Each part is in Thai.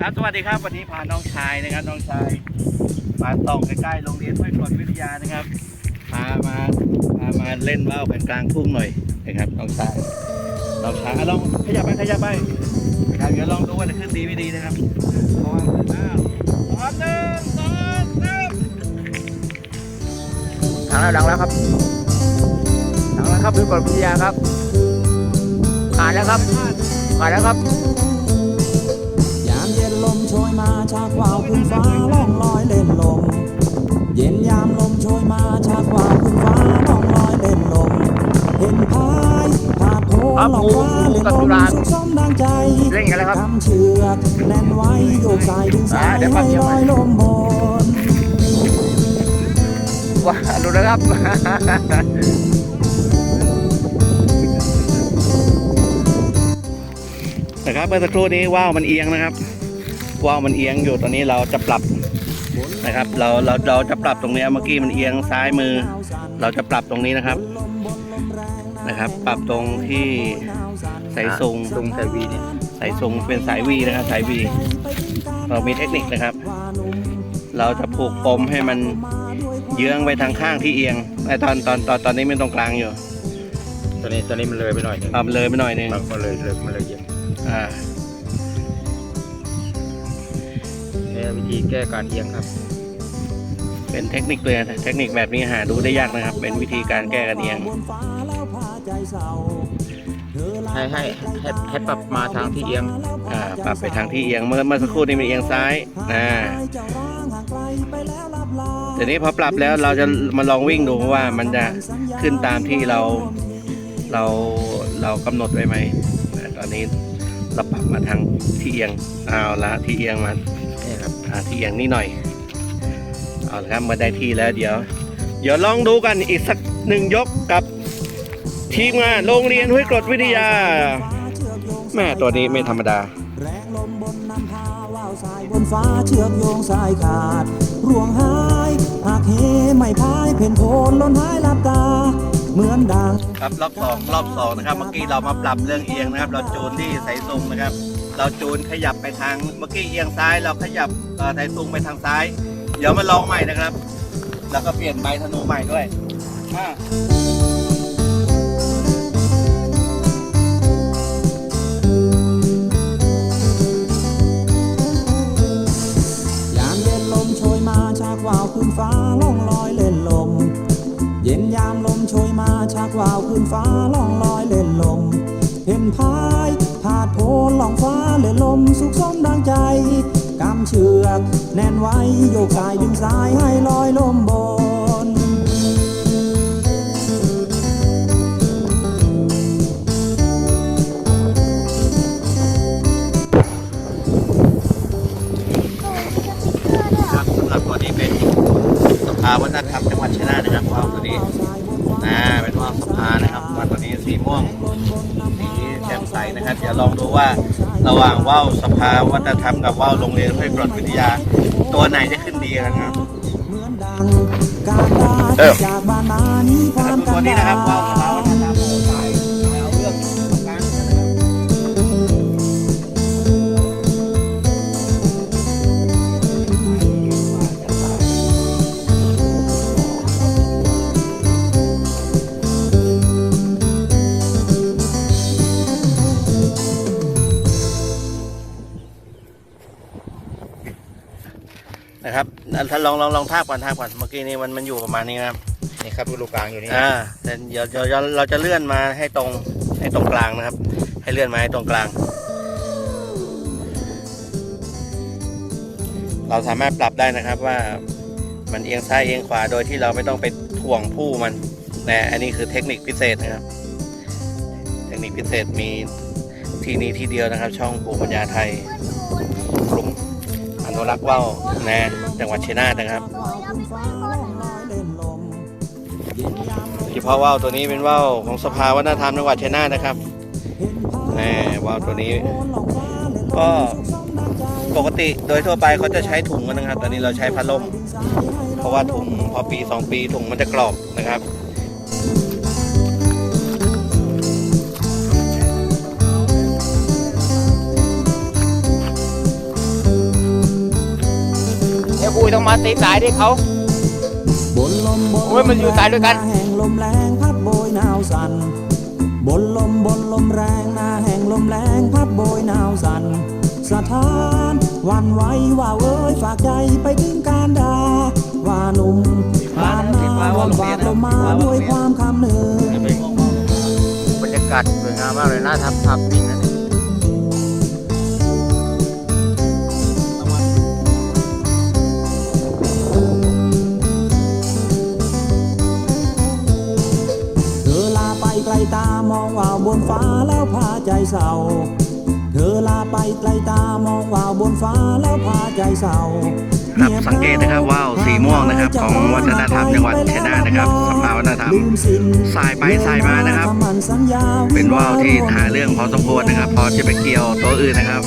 ครับสวัสดีครับวันนี้พาน้องชายนะครับน้องชายมาส่องใกล้ๆโรงเรียนห้วยกรดวิทยานะครับพามาพามาเล่นว่าวกันกลางทุ่งหน่อยนะครับน้องชายน้องชายอะลองขยับไปขยับไปนะครับเดี๋ยวลองดูว่าจะขึ้นดีไม่ดีนะครับเพราะว่าอ้าวพร้อมหนึ่งสองสามดังแล้วดังแล้วครับดังแล้วครับพี่กฎวิทยาครับผ่านแล้วครับผ่านแล้วครับ โชยมาชากว่าวขึ้นฟ้าล่องลอยเล่นลม เย็นยามลมโชยมาชากว่าวขึ้นฟ้าล่องลอยเล่นลม เห็นพายผาดโผครับล่องฟ้าหมูเล่นกับลสุมราสุขสมดังใจเล่นกันแล้วครับกำเชือกแน่นไว้โยกสายดึงสายอ่าเดี๋ยวให้แป๊บเดียวลอยลมบนว้าดูนะครับนะครับเมื่อสักครู่นี้ว่าวมันเอียงนะครับ ว่าวมันเอียงอยู่ตอนนี้เราจะปรับนะครับเราเราเราจะปรับตรงเนี้ยเมื่อกี้มันเอียงซ้ายมือ เราจะปรับตรงนี้นะครับนะครับ ปรับตรงที่สายซุงตรงไทวีเนี่ยสายซุงเป็นสายวีนะครับสายวีเรามีเทคนิคนะครับ เราจะผูกปมให้มันเยื้องไปทางข้างที่เอียงไอตอนตอนตอนตอนนี้มันตรงกลางอยู่ตอนนี้ตอนนี้มันเลยไปหน่อยหนึงทำเลยไปหน่อยหนึงมันเลยเลยมันเลยเย็นอ่า นี่วิธีแก้การเอียงครับ เป็นเทคนิคเลยนะเทคนิคแบบนี้หาดูได้ยากนะครับ เป็นวิธีการแก้กันเองบนฟ้าแล้วพาใจเศร้าเธอลาให้ให้ให้ให้ปรับมาทางที่เอียงอ่าปรับไปทางที่เอียงเมื่อเมื่อสักครู่นี้มันเอียงซ้ายอ่าเจ้าร้างห่างไกลไปแล้วลับลาทีนี้พอปรับแล้วเราจะมาลองวิ่งดูว่ามันจะขึ้นตามที่เราเราเรากำหนดไว้ไหมอ่าตอนนี้ เราปรับมาทางที่เอียงเอาละที่เอียงมานี่ครับอ่าที่เอียงนี่หน่อยเอาละครับมาได้ที่แล้วเดี๋ยว เดี๋ยวลองดูกันอีกสักหนึ่งยกกับทีมงานโรงเรียนห้วยกรดวิทยา แม่ตัวนี้ไม่ธรรมดาแรงลมบนน้ำพาว่าวสายบนฟ้าเชือกโยงสายขาด ร่วงหายหากเฮไม่พายเพ่นโพนล้นหายลับตา เหมือนดังครับรอบสองรอบสองนะครับเมื่อกี้เรามาปรับเรื่องเอียงนะครับ เราจูนที่สายซุงนะครับ เราจูนขยับไปทางเมื่อกี้เอียงซ้าย เราขยับเอ่อสายซุงไปทางซ้าย เดี๋ยวมาลองใหม่นะครับ แล้วก็เปลี่ยนใบธนูใหม่ด้วยอ่ายามเย็นลมโชยมาชากว่าวขึ้นฟ้าล่องลอยเล่นลม นฟ้าล่องลอยเล่นลมเห็นพายผาดโพนล่องฟ้าเล่นลมสุขสมดังใจกำเชือกแน่นไว้โยกสายดึงสายให้ลอยลมบนครับสำหรับตัวนี้เป็นสภาวัฒนธรรมจังหวัดชัยนาทนะครับว่าวตัวนี้นว่ ม่วงสีแจ่มใสนะครับ เดี๋ยวลองดูว่าระหว่างว่าวสภาวัฒนธรรมกับว่าวโรงเรียนห้วยกรดวิทยา ตัวไหนจะขึ้นดีกันครับเหมือนดังการดาจากบ้านนานี้พคร้รัอบมตักัวนนี้ดานะครับว่าวสภา นะครับท่านลองลองลองทาบก่อนทาบก่อนเมื่อกี้นี้มันมันอยู่ประมาณนี้นะครับนี่ครับลูกกลางอยู่นี่อ่าแต่เดี๋ยวเดี๋ยวเดี๋ยวเราจะเลื่อนมาให้ตรงให้ตรงกลางนะครับ ให้เลื่อนมาให้ตรงกลาง เราสามารถปรับได้นะครับว่ามันเอียงซ้ายเอียงขวาโดยที่เราไม่ต้องไปถ่วงผู้มันนะอันนี้คือเทคนิคพิเศษนะครับ เทคนิคพิเศษมีที่นี้ที่เดียวนะครับ ช่องภูมิปัญญาไทยกลุ่มอ นุรักษ์ว่าวนะจังหวัดชัยนาทนะครับเฉพาะว่าวตัวนี้เป็นว่าวของสภาวัฒนธรรมจังหวัดชัยนาทนะครับแหมว่าวตัวนี้ ก็ปกติโดยทั่วไปเขาจะใช้ถุงกันนะครับ ตอนนี้เราใช้พัดลม เพราะว่าถุงพอปีสองปีถุงมันจะกรอบนะครับ ยต้องมาตีสายดิเขาบนลมบนโอ้ยมันอยู่สายด้วยกันแห่งลมแรงพัดโบยหนาวสั่นบนลมบนลมแรงหน้าแห่งลมแรงพัดโบยหนาวสั่นสถานหวันไหวว่าเอ้ยฝากใจไปถึงการดาว่าหนุ่มบ้านนาวันฝากลมมาด้วยความคำหนึ่งบรรยากาศสวยงามมากเลยนะทับทับวิ่งนะ ว่าวบนฟ้าแล้วพาใจเศร้า เธอลาไปไกลตามองว่าวบนฟ้าแล้วพาใจเศร้าครับสังเกตนะครับว่าวสีม่วงนะครับของวัฒนธรรมจังหวัดชัยนาทนะครับสภาวัฒนธรรมสายไปสายมานะครับ เป็นว่าวที่หาเรื่องพอสมควรนะครับ พอจะไปเกี่ยวตัวอื่นนะครับ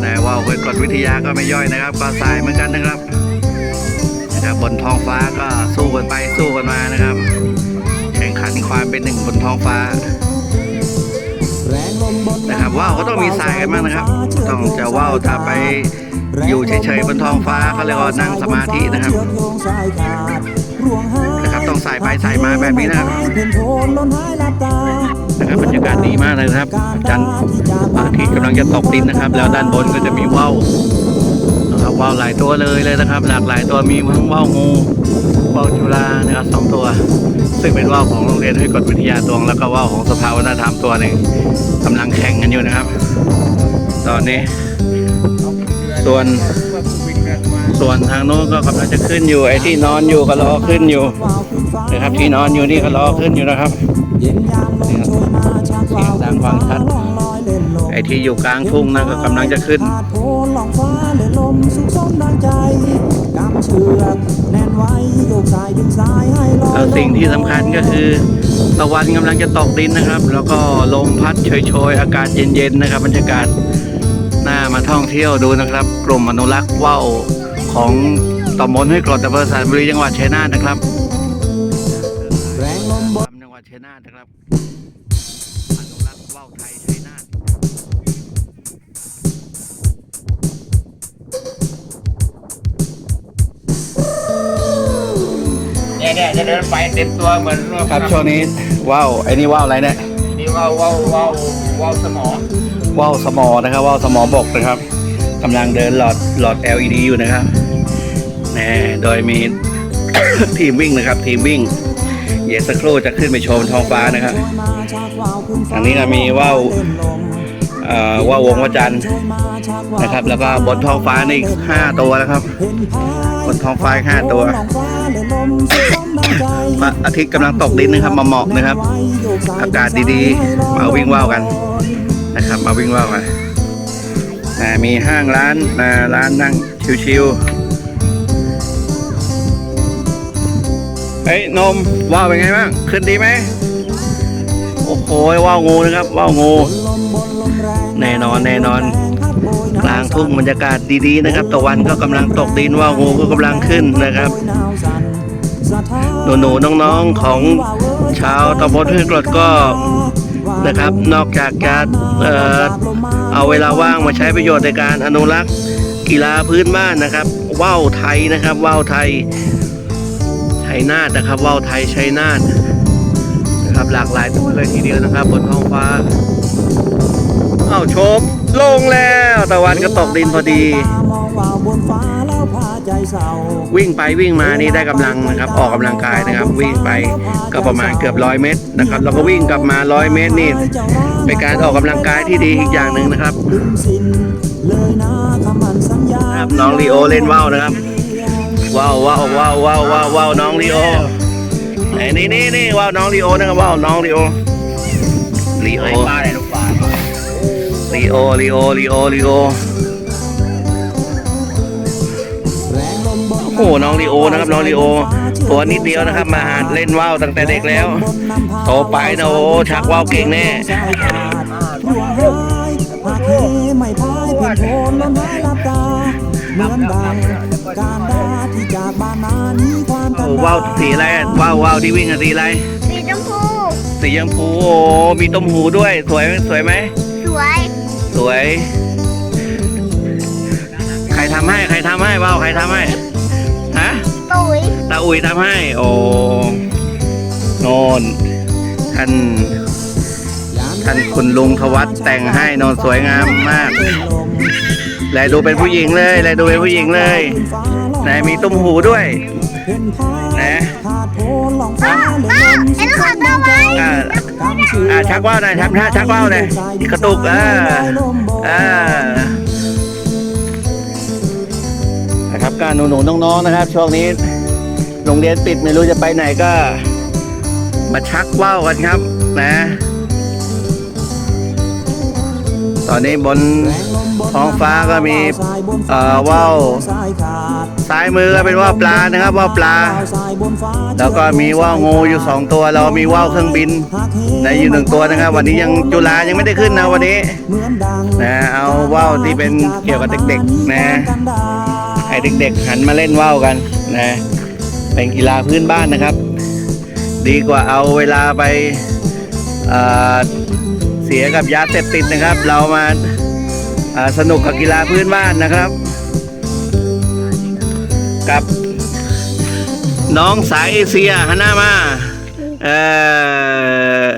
แต่ว่าวเป็นกฎวิทยาก็ไม่ย่อยนะครับ ก็สายเหมือนกันนะครับนะครับบนท้องฟ้าก็สู้กันไปสู้กันมานะครับ แข่งขันความเป็นหนึ่งบนท้องฟ้า นะครับว่าวก็ต้องมีสายกันบ้างนะครับ ต้องจะว่าวถ้าไปอยู่เฉยๆบนท้องฟ้าเขาเรียกว่านั่งสมาธินะครับนะครับต้องสายไปสายมาแบบนี้นะครับนะครับบรรยากาศดีมากเลยนะครับจันทร์อาทิตย์กำลังจะตกดินนะครับ แล้วด้านบนก็จะมีว่าวนะครับว่าวหลายตัวเลยเลยนะครับ หลากหลายตัวมีทั้งว่าวงูว่าวจุฬานะครับสองตัว ซึ่งเป็นว่าวของโรงเรียนให้กฎวิทยาตัวง แล้วก็ว่าวของสภาวัฒนธรรมตัวหนึ่งกำลังแข่งกันอยู่นะครับ ตอนนี้ ส่วนส่วนทางโน้นก็กำลังจะขึ้นอยู่ไอ้ที่นอนอยู่ก็รอขึ้นอยู่นะครับที่นอนอยู่นี่ก็รอขึ้นอยู่นะครับเสียงดังฟังชัดไอ้ที่อยู่กลางทุ่งนั่นก็กำลังจะขึ้น พาดโผล่องฟ้าเล่นลมสุขสมดังใจกำเชือกแน่นไว้โยกสายดึงสายให้ลอยแล้วสิ่งที่สำคัญก็คือ ตะวันกำลังจะตกดินนะครับ แล้วก็ลมพัดโชยๆ อากาศเย็นๆนะครับบรรยากาศน่ามาท่องเที่ยวดูนะครับ กลุ่มอนุรักษ์ว่าวของตำบลห้วยกรดอำเภอสระบุรีจังหวัดชัยนาทนะครับแรงลมบนจังหวัดชัยนาทนะครับ เนี่ยเนี่ยจะเดินไปเต็มตัวเหมือนครับช่วงนี้ว่าวไอ้นี่ว่าวอะไรเนี่ยนี่ว่าวว่าวว่าวว่าวสมอว่าวสมอนะครับว่าวสมอบกนะครับกำลังเดินหลอดหลอด LED อยู่นะครับแน่โดยมีทีมวิ่งนะครับ ทีมวิ่งเดี๋ยวสักครู่จะขึ้นไปโชว์บนท้องฟ้านะครับอันนี้ก็มีว่าวเอ่อว่าววงวจันทร์นะครับ แล้วก็บนท้องฟ้านี่อีกห้าตัวแล้วครับ บนท้องฟ้าอีกห้าตัว พระอาทิตย์กำลังตกดินนะครับมาหมอกนะครับ อากาศดีๆ มาวิ่งว่าวกันนะครับ มาวิ่งว่าวกันอ่ามีห้างร้านอ่าร้านนั่งชิวๆเฮ้ยนมว่าวเป็นไงบ้างขึ้นดีไหมโอ้โหว่าวงูนะครับว่าวงูแน่นอนแน่นอน กลางทุ่งบรรยากาศดีๆนะครับตะวันก็กำลังตกดินว่าวงูก็กำลังขึ้นนะครับ หนูๆน้องๆของชาวตำบลห้วยกรดก็นะครับ นอกจากจะเอ่อเอาเวลาว่างมาใช้ประโยชน์ในการอนุรักษ์กีฬาพื้นบ้านนะครับว่าวไทยนะครับว่าวไทยชัยนาทนะครับว่าวไทยชัยนาทนะครับหลากหลายตัวเลยทีเดียวนะครับ บนท้องฟ้าเอ้าโชบลงแล้วตะวันก็ตกดินพอดี วิ่งไปวิ่งมานี่ได้กำลังนะครับ ออกกำลังกายนะครับ วิ่งไปก็ประมาณเกือบร้อยเมตรนะครับแล้วก็วิ่งกลับมาร้อยเมตรนี่เป็นการออกกำลังกายที่ดีอีกอย่างหนึ่งนะครับครับน้องลีโอเล่นว่าวนะครับว่าวว่าวว่าวว่าวว่าวว่าวน้องลีโอไหนนี่นี่นี่ว่าวน้องลีโอนะครับว่าวน้องลีโอลีโอปลาไหนลูกปลาลีโอลีโอลีโอลีโอ โอ้โหน้องลีโอนะครับน้องลีโอตัวนิดเดียวนะครับ มาหัดเล่นว่าวตั้งแต่เด็กแล้ว โตไปนะโอ้ชักว่าวเก่งแน่ไม่พายเป็นโคนล้นหายลับตาเหมือนดังการดาที่จากบ้านนานี้ความกันโอ้ดาว่าวสีอะไรอะว่าวว่าวที่วิ่งอะสีอะไรสีชมพูสีชมพูโอ้มีต้มหูด้วย สวยสวยไหมสวยสวย ใครทำให้ใครทำให้ว่าวใครทำให้พ อุ๋ยทำให้ โอ้โนนท่านท่านคุณลุงทวัฒแต่งให้โนนสวยงามมากแลดูเป็นผู้หญิงเลยแลดูเป็นผู้หญิงเลยไหนมีตุ้มหูด้วยนะไอ้ลูกขอตัวไว้อ่าอ่าชักว่าวหน่อยทำท่าชักว่าวหน่อยกระตุกอ่าอ่านะครับการหนูๆน้องๆนะครับช่วงนี้ โรงเรียนปิดไม่รู้จะไปไหนก็ มาชักว่าวกันครับ นะ ตอนนี้บนท้องฟ้าก็มีเอ่อว่าวซ้ายมือก็เป็นว่าวปลานะครับว่าวปลา แล้วก็มีว่าวงูอยู่สองตัว เรามีว่าวเครื่องบินในอยู่หนึ่งตัวนะครับ วันนี้ยังจุฬายังไม่ได้ขึ้นนะวันนี้นะเอาว่าวที่เป็นเกี่ยวกับเด็กๆนะให้เด็กๆหันมาเล่นว่าวกันนะ เป็นกีฬาพื้นบ้านนะครับ ดีกว่าเอาเวลาไปเอ่อเสียกับยาเสพติดนะครับ เรามาาสนุกกับกีฬาพื้นบ้านนะครับ กับน้องสายเอเชียหันหน้ามาเออ